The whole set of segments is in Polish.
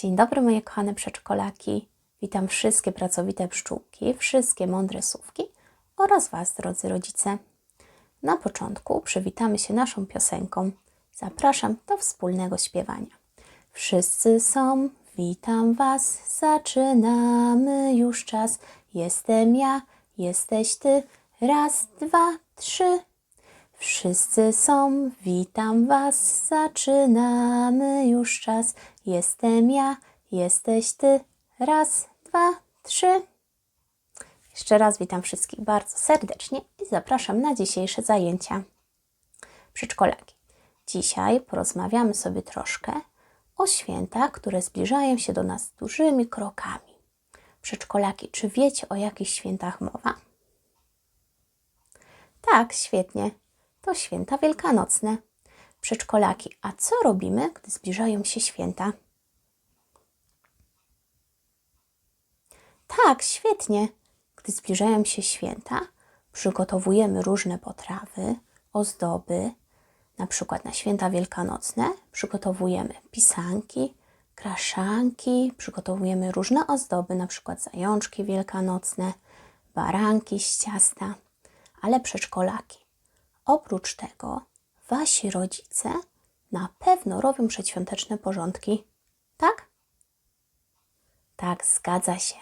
Dzień dobry moje kochane przedszkolaki. Witam wszystkie pracowite pszczółki, wszystkie mądre słówki oraz Was, drodzy rodzice. Na początku przywitamy się naszą piosenką. Zapraszam do wspólnego śpiewania. Wszyscy są, witam Was, zaczynamy już czas. Jestem ja, jesteś Ty, raz, dwa, trzy. Wszyscy są, witam Was, zaczynamy już czas. Jestem ja, jesteś Ty, raz, dwa, trzy. Jeszcze raz witam wszystkich bardzo serdecznie i zapraszam na dzisiejsze zajęcia. Przedszkolaki, dzisiaj porozmawiamy sobie troszkę o świętach, które zbliżają się do nas dużymi krokami. Przedszkolaki, czy wiecie o jakich świętach mowa? Tak, świetnie. To święta wielkanocne. Przedszkolaki, a co robimy, gdy zbliżają się święta? Tak, świetnie. Gdy zbliżają się święta, przygotowujemy różne potrawy, ozdoby. Na przykład na święta wielkanocne przygotowujemy pisanki, kraszanki, przygotowujemy różne ozdoby, na przykład zajączki wielkanocne, baranki z ciasta. Ale przedszkolaki, oprócz tego wasi rodzice na pewno robią przedświąteczne porządki, tak? Tak, zgadza się.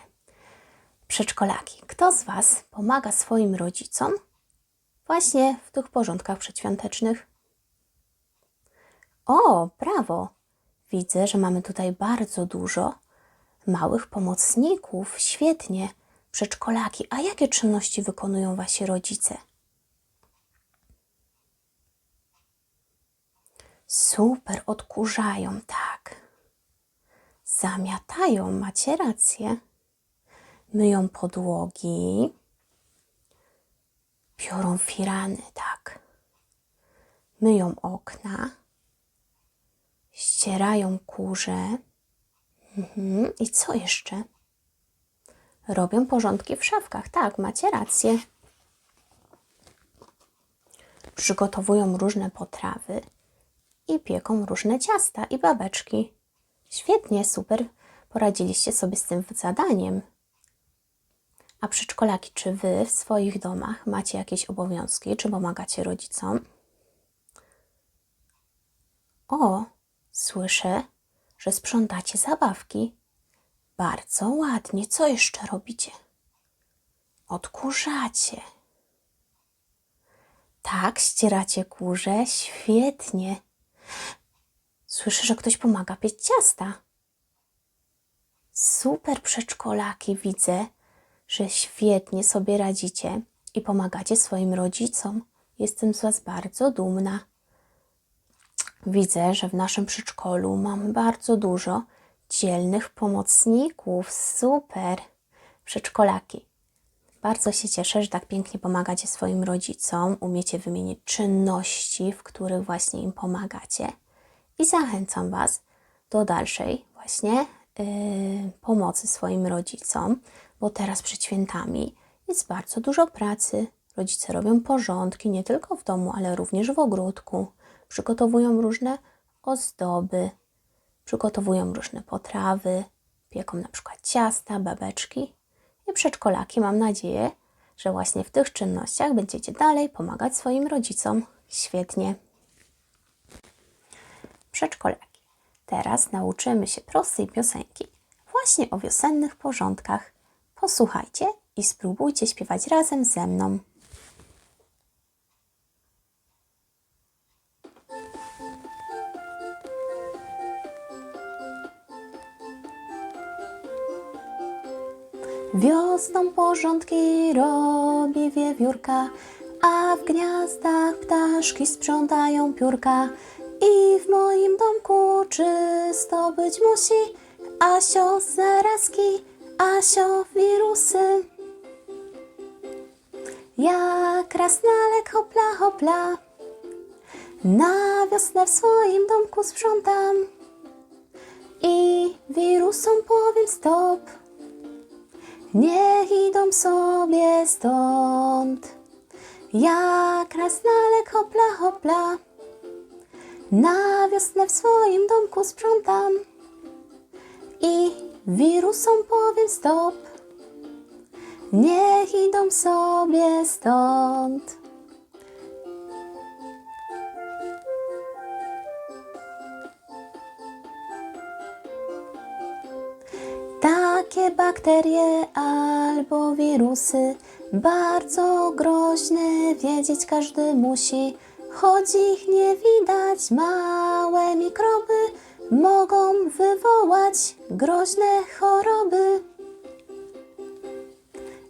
Przedszkolaki, kto z Was pomaga swoim rodzicom właśnie w tych porządkach przedświątecznych? O, brawo! Widzę, że mamy tutaj bardzo dużo małych pomocników. Świetnie. Przedszkolaki, a jakie czynności wykonują Wasi rodzice? Super, odkurzają, tak. Zamiatają, macie rację. Myją podłogi. Biorą firany, tak. Myją okna. Ścierają kurze. Mhm. I co jeszcze? Robią porządki w szafkach, tak, macie rację. Przygotowują różne potrawy i pieką różne ciasta i babeczki. Świetnie, super, poradziliście sobie z tym zadaniem. A przedszkolaki, czy wy w swoich domach macie jakieś obowiązki, czy pomagacie rodzicom? O, słyszę, że sprzątacie zabawki. Bardzo ładnie. Co jeszcze robicie? Odkurzacie. Tak, ścieracie kurze. Świetnie. Słyszę, że ktoś pomaga piec ciasta. Super przedszkolaki, widzę, że świetnie sobie radzicie i pomagacie swoim rodzicom. Jestem z Was bardzo dumna. Widzę, że w naszym przedszkolu mamy bardzo dużo dzielnych pomocników. Super! Przedszkolaki. Bardzo się cieszę, że tak pięknie pomagacie swoim rodzicom, umiecie wymienić czynności, w których właśnie im pomagacie. I zachęcam Was do dalszej właśnie yy, pomocy swoim rodzicom, bo teraz przed świętami jest bardzo dużo pracy. Rodzice robią porządki nie tylko w domu, ale również w ogródku. Przygotowują różne ozdoby, przygotowują różne potrawy, pieką na przykład ciasta, babeczki i przedszkolaki. Mam nadzieję, że właśnie w tych czynnościach będziecie dalej pomagać swoim rodzicom. Świetnie. Przedszkolaki. Teraz nauczymy się prostej piosenki właśnie o wiosennych porządkach. Posłuchajcie i spróbujcie śpiewać razem ze mną. Wiosną porządki robi wiewiórka, a w gniazdach ptaszki sprzątają piórka. I w moim domku czysto być musi, Asio zarazki, Asio wirusy. Jak krasnalek hopla hopla, na wiosnę w swoim domku sprzątam. I wirusom powiem stop, niech idą sobie stąd. Jak krasnalek hopla hopla, na wiosnę w swoim domku sprzątam. I wirusom powiem stop. Niech idą sobie stąd. Takie bakterie albo wirusy, bardzo groźne, wiedzieć każdy musi. Choć ich nie widać, małe mikroby mogą wywołać groźne choroby.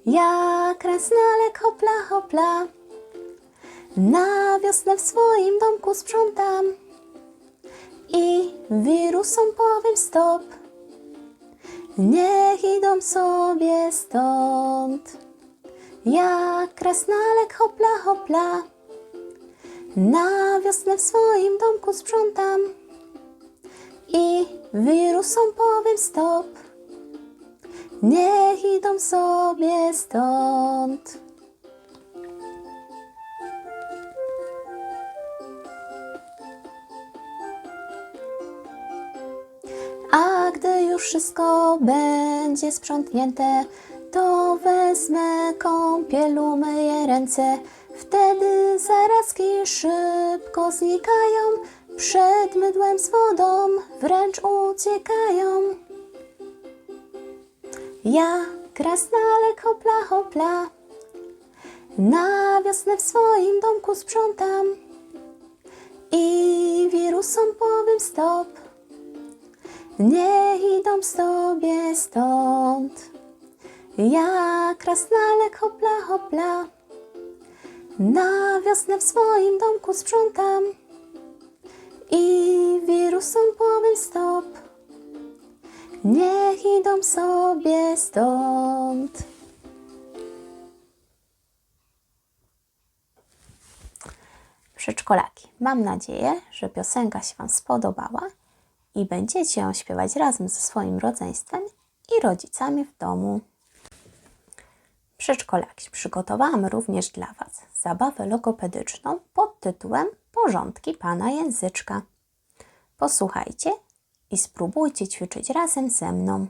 Jak krasnalek hopla hopla, na wiosnę w swoim domku sprzątam i wirusom powiem stop. Niech idą sobie stąd. Jak krasnalek hopla hopla, na wiosnę w swoim domku sprzątam i wirusom powiem stop. Niech idą sobie stąd. Już wszystko będzie sprzątnięte, to wezmę kąpiel, umyję ręce. Wtedy zarazki szybko znikają, przed mydłem z wodą wręcz uciekają. Ja, krasnalek hopla hopla, na wiosnę w swoim domku sprzątam i wirusom powiem stop. Niech idą sobie stąd. Ja, krasnalek hopla hopla, na wiosnę w swoim domku sprzątam i wirusom powiem stop. Niech idą sobie stąd. Przedszkolaki, mam nadzieję, że piosenka się Wam spodobała i będziecie ją śpiewać razem ze swoim rodzeństwem i rodzicami w domu. Przedszkolaki, przygotowałam również dla Was zabawę logopedyczną pod tytułem Porządki Pana Języczka. Posłuchajcie i spróbujcie ćwiczyć razem ze mną.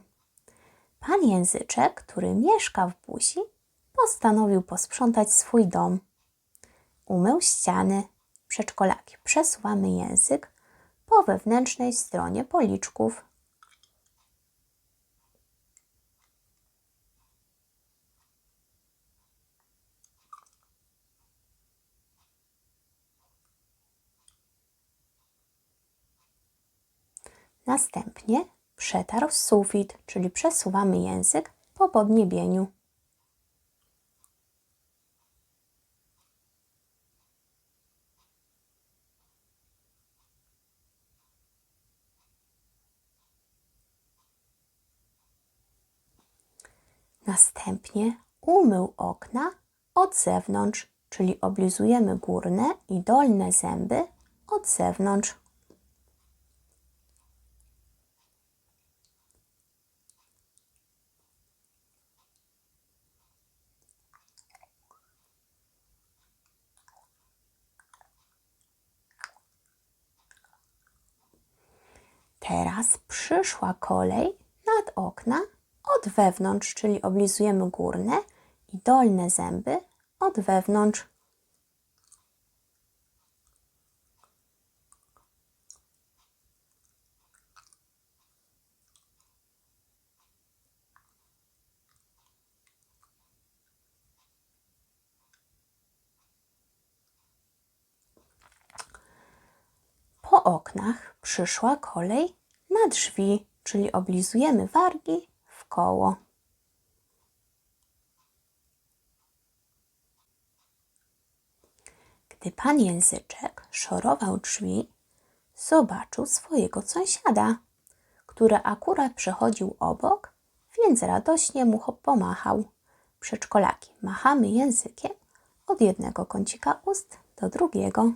Pan Języczek, który mieszka w buzi, postanowił posprzątać swój dom. Umył ściany. Przedszkolaki, przesuwamy język po wewnętrznej stronie policzków. Następnie przetarł sufit, czyli przesuwamy język po podniebieniu. Następnie umył okna od zewnątrz, czyli oblizujemy górne i dolne zęby od zewnątrz. Teraz przyszła kolej nad okna od wewnątrz, czyli oblizujemy górne i dolne zęby od wewnątrz. Po oknach przyszła kolej na drzwi, czyli oblizujemy wargi koło. Gdy pan języczek szorował drzwi, zobaczył swojego sąsiada, który akurat przechodził obok, więc radośnie mu pomachał. Przedszkolaki machamy językiem od jednego kącika ust do drugiego.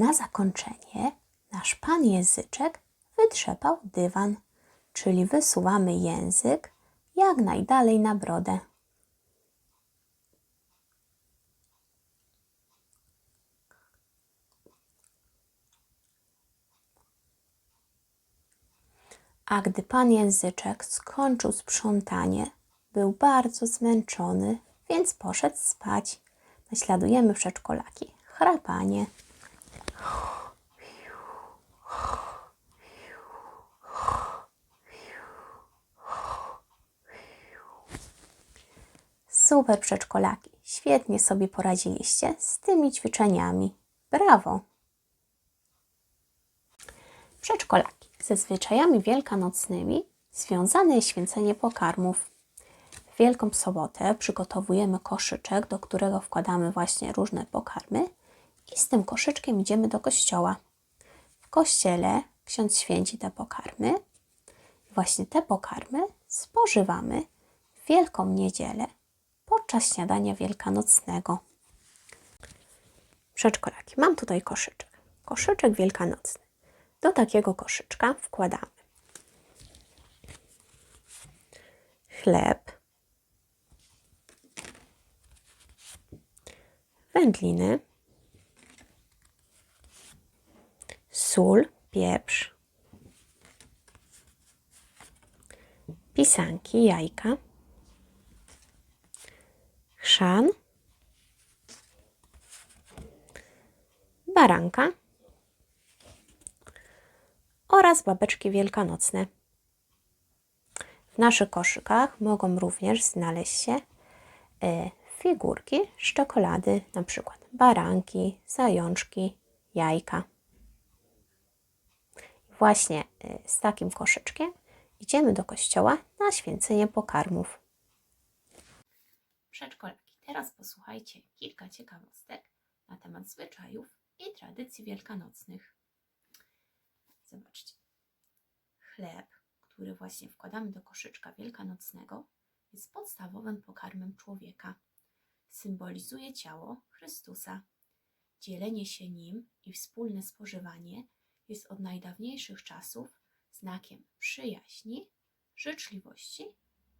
Na zakończenie nasz pan języczek wytrzepał dywan, czyli wysuwamy język jak najdalej na brodę. A gdy pan języczek skończył sprzątanie, był bardzo zmęczony, więc poszedł spać. Naśladujemy przedszkolaki. Chrapanie. Super przedszkolaki. Świetnie sobie poradziliście z tymi ćwiczeniami. Brawo! Przedszkolaki. Ze zwyczajami wielkanocnymi związane jest święcenie pokarmów. W Wielką Sobotę przygotowujemy koszyczek, do którego wkładamy właśnie różne pokarmy i z tym koszyczkiem idziemy do kościoła. W kościele ksiądz święci te pokarmy. Właśnie te pokarmy spożywamy w Wielką Niedzielę podczas śniadania wielkanocnego. Przedszkolaki, mam tutaj koszyczek. Koszyczek wielkanocny. Do takiego koszyczka wkładamy chleb, wędliny, sól, pieprz, pisanki, jajka, chrzan, baranka oraz babeczki wielkanocne. W naszych koszykach mogą również znaleźć się e, figurki z czekolady, na przykład baranki, zajączki, jajka. Właśnie e, z takim koszyczkiem idziemy do kościoła na święcenie pokarmów. Przedszkolaki, teraz posłuchajcie kilka ciekawostek na temat zwyczajów i tradycji wielkanocnych. Zobaczcie. Chleb, który właśnie wkładamy do koszyczka wielkanocnego, jest podstawowym pokarmem człowieka. Symbolizuje ciało Chrystusa. Dzielenie się nim i wspólne spożywanie jest od najdawniejszych czasów znakiem przyjaźni, życzliwości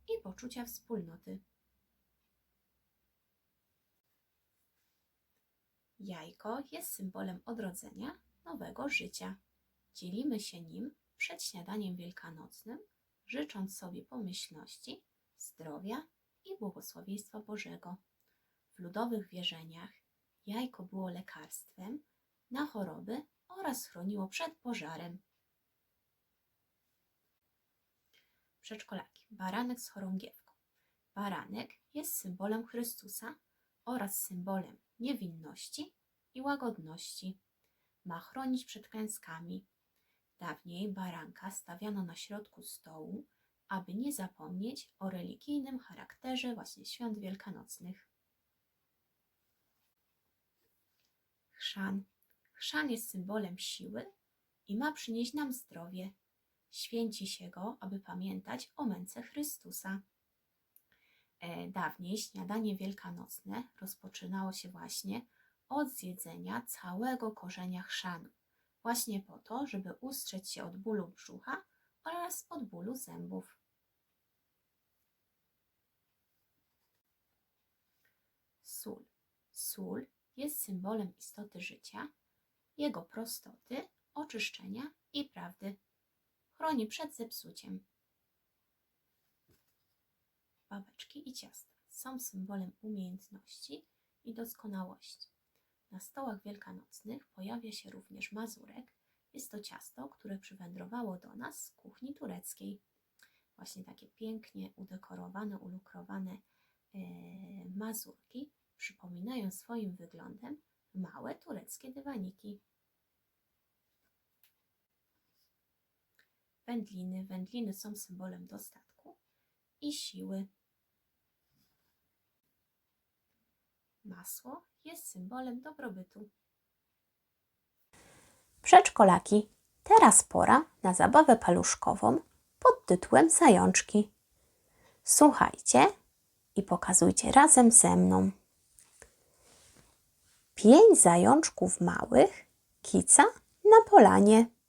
i poczucia wspólnoty. Jajko jest symbolem odrodzenia, nowego życia. Dzielimy się nim przed śniadaniem wielkanocnym, życząc sobie pomyślności, zdrowia i błogosławieństwa Bożego. W ludowych wierzeniach jajko było lekarstwem na choroby oraz chroniło przed pożarem. Przedszkolaki. Baranek z chorągiewką. Baranek jest symbolem Chrystusa oraz symbolem niewinności i łagodności. Ma chronić przed klęskami. Dawniej baranka stawiano na środku stołu, aby nie zapomnieć o religijnym charakterze właśnie świąt wielkanocnych. Chrzan. Chrzan jest symbolem siły i ma przynieść nam zdrowie. Święci się go, aby pamiętać o męce Chrystusa. E, dawniej śniadanie wielkanocne rozpoczynało się właśnie od zjedzenia całego korzenia chrzanu, właśnie po to, żeby ustrzec się od bólu brzucha oraz od bólu zębów. Sól. Sól jest symbolem istoty życia, jego prostoty, oczyszczenia i prawdy. Chroni przed zepsuciem. Babeczki i ciasta są symbolem umiejętności i doskonałości. Na stołach wielkanocnych pojawia się również mazurek. Jest to ciasto, które przywędrowało do nas z kuchni tureckiej. Właśnie takie pięknie udekorowane, ulukrowane e, mazurki przypominają swoim wyglądem małe tureckie dywaniki. Wędliny. Wędliny są symbolem dostatku i siły. Masło jest symbolem dobrobytu. Przedszkolaki, teraz pora na zabawę paluszkową pod tytułem Zajączki. Słuchajcie i pokazujcie razem ze mną. Pięć zajączków małych kica na polanie.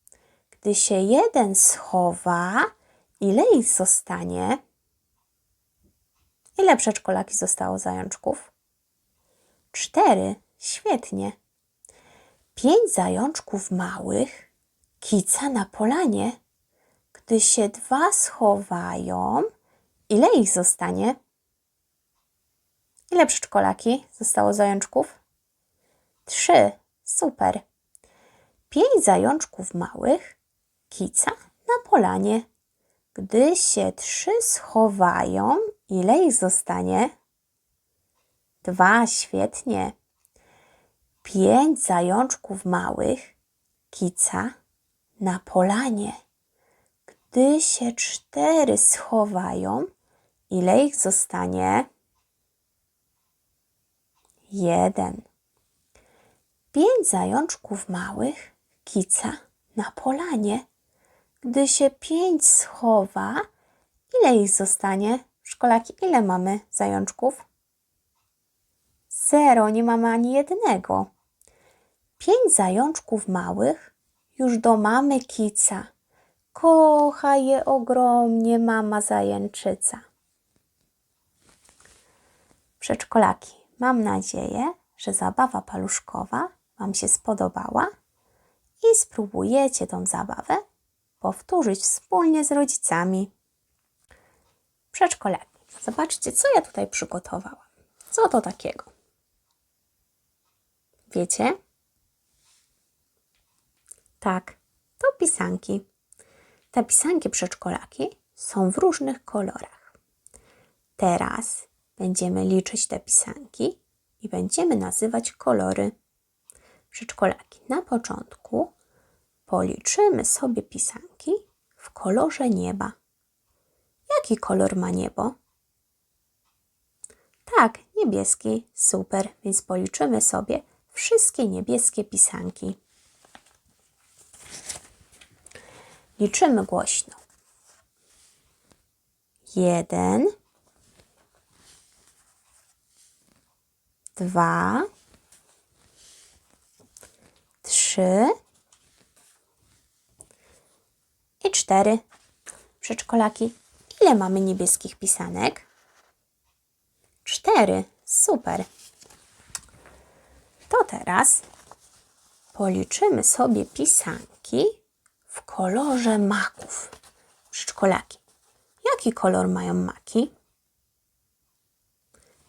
Gdy się jeden schowa ile ich zostanie? Ile przedszkolaki zostało zajączków? Cztery. Świetnie. Pięć zajączków małych kica na polanie. Gdy się dwa schowają, ile ich zostanie? Ile przedszkolaki zostało zajączków? Trzy. Super. Pięć zajączków małych kica na polanie. Gdy się trzy schowają, ile ich zostanie? Dwa. Świetnie. Pięć zajączków małych kica na polanie. Gdy się cztery schowają, ile ich zostanie? Jeden. Pięć zajączków małych kica na polanie. Gdy się pięć schowa, ile ich zostanie? Szkolaki, ile mamy zajączków? Zero, nie mamy ani jednego. Pięć zajączków małych już do mamy kica. Kocha je ogromnie mama zajęczyca. Przedszkolaki, mam nadzieję, że zabawa paluszkowa Wam się spodobała i spróbujecie tą zabawę powtórzyć wspólnie z rodzicami. Przedszkolaki, zobaczcie, co ja tutaj przygotowałam. Co to takiego? Wiecie? Tak, to pisanki. Te pisanki przedszkolaki są w różnych kolorach. Teraz będziemy liczyć te pisanki i będziemy nazywać kolory. Przedszkolaki, na początku policzymy sobie pisanki w kolorze nieba. Jaki kolor ma niebo? Tak, niebieski. Super, więc policzymy sobie wszystkie niebieskie pisanki. Liczymy głośno. Jeden, dwa, trzy i cztery. Przedszkolaki, ile mamy niebieskich pisanek? Cztery. Super. To teraz policzymy sobie pisanki w kolorze maków. Przedszkolaki. Jaki kolor mają maki?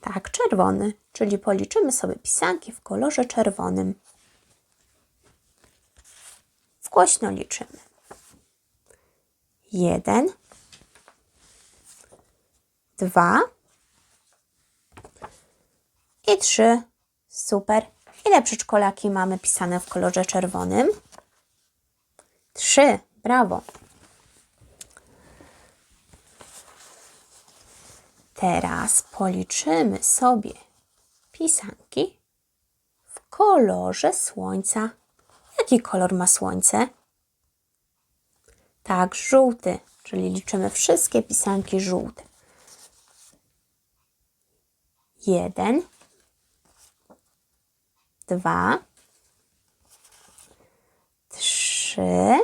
Tak, czerwony, czyli policzymy sobie pisanki w kolorze czerwonym. Głośno liczymy. Jeden, dwa i trzy. Super. Ile przedszkolaki mamy pisane w kolorze czerwonym? Trzy. Brawo. Teraz policzymy sobie pisanki w kolorze słońca. Jaki kolor ma słońce? Tak, żółty, czyli liczymy wszystkie pisanki żółte. Jeden, dwa, trzy,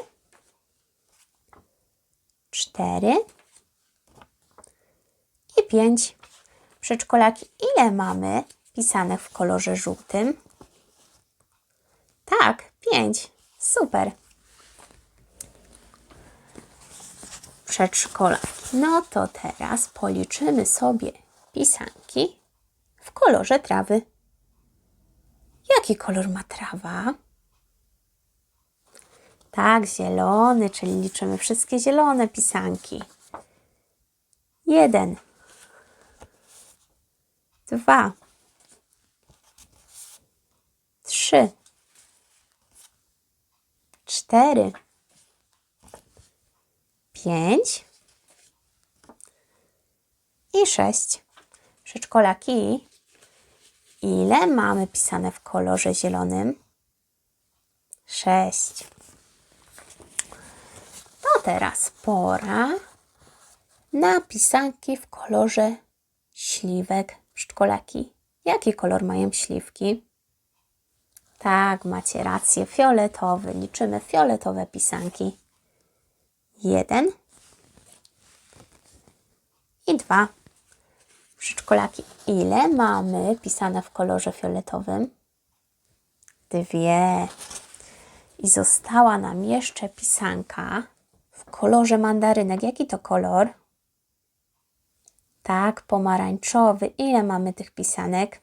cztery i pięć. Przedszkolaki, ile mamy pisanych w kolorze żółtym? Tak, pięć. Super. Przedszkolaki. No to teraz policzymy sobie pisanki w kolorze trawy. Jaki kolor ma trawa? Tak, zielony, czyli liczymy wszystkie zielone pisanki. Jeden, dwa, trzy, cztery, pięć i sześć. Przedszkolaki, ile mamy pisane w kolorze zielonym? Sześć. To teraz pora na pisanki w kolorze śliwek. Przedszkolaki, jaki kolor mają śliwki? Tak, macie rację, fioletowy. Liczymy fioletowe pisanki. Jeden, i dwa. Przedszkolaki, ile mamy pisane w kolorze fioletowym? Dwie. I została nam jeszcze pisanka w kolorze mandarynek. Jaki to kolor? Tak, pomarańczowy. Ile mamy tych pisanek?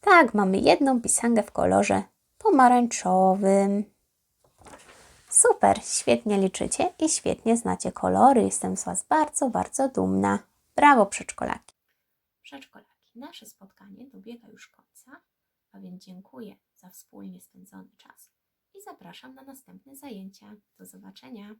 Tak, mamy jedną pisankę w kolorze pomarańczowym. Super, świetnie liczycie i świetnie znacie kolory. Jestem z Was bardzo, bardzo dumna. Brawo, przedszkolaki. Przedszkolaki, nasze spotkanie dobiega już końca, a więc dziękuję za wspólnie spędzony czas i zapraszam na następne zajęcia. Do zobaczenia.